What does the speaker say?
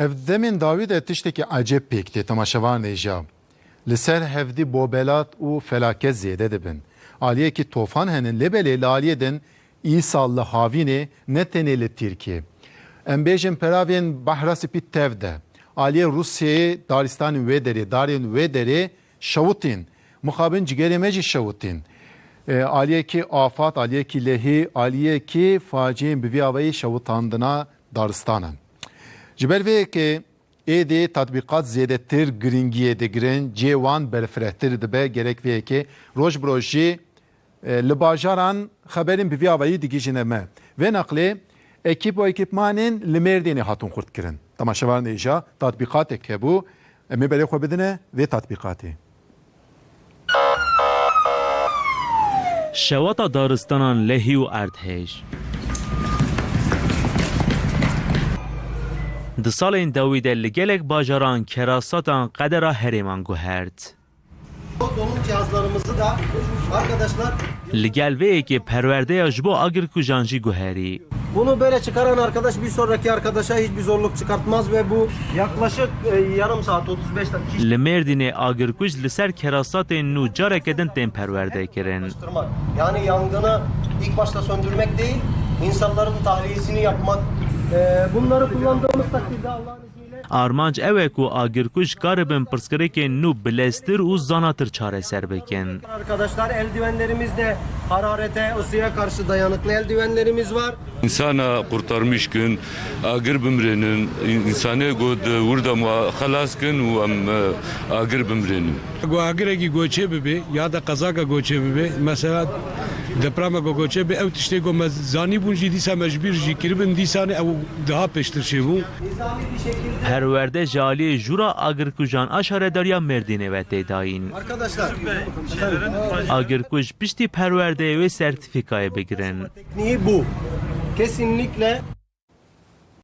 Ev demin David e tiştekî acep pêk tê temaşevanêja. Li ser hevdî bobelat û felaket zêde dibin. Aliyekî tofan henin lebelê li aliyê din îsal li havînê ne tenê li Tirkiye. Em bêjin peravên behra spî tev de. Aliyê Rusyayê daristanên wê derê, darên wê derê şewitîn. Mixabin cigerê me jî şewitîn. Aliyekî afat, aliyekî lehî, aliyekî faciyên bi vî avayî şewitandina daristanan. Ji ber vê yekê êdê tatbîqat zêdetir giringiyê digirin, cê wan berfirehtir dibe gerek vê yekê roj bi roj jî e, li bajaran xeberên bi vî avayî digîjine me. Vê neqlê ekîp û ekîpmanên li Mêrdînê hatûn xurtkirin. Temaşevan êja tatbîqatek hebû em ê berê xwe bidine vê tatbîqatê. شەوەتە دارستانان لەهی و Di salên dawî de li gelek bajaran kerasatan qedera herêman guhert. Dolum cihazlarımızı da arkadaşlar Li gel vê yekê perwerdeya ji bo agirkujan jî guherî. bunu böyle çıkaran arkadaş bir sonraki arkadaşa hiçbir zorluk çıkartmaz ve bu yaklaşık e, yarım saat 35 dakika Li Mêrdînê agirkuj li ser kerasatên nû careke din tên perwerde kirin. Yani yangını ilk başta söndürmek değil, insanların tahliyesini yapmak. E, bunları kullandığımız takdirde Allah'ın izniyle Armanc ew e ku agirkuj karibin pirsgirêkên nû bilestir û zanatır çareser bikin. arkadaşlar eldivenlerimizde hararete, ısıya karşı dayanıklı eldivenlerimiz var. İnsana kurtarmışkın, agir bimrenin, insane god xalas kın u am agir bimrenin. Agireki göçe bibi ya da kazaka göçe bibi mesela deprema göçe bi ev tişte go zani bun jî dîsa mecbir jî kiribin dîsane ev daha peştir şevû Nizami bir şekilde Perwerde ji aliyê jûra agirkujan a şaredariya Mêrdînê ve têdayîn. arkadaşlar Agirkuj piştî perwerdeyê wê sertîfikayê bigirin. tekniği bu. Kesinlikle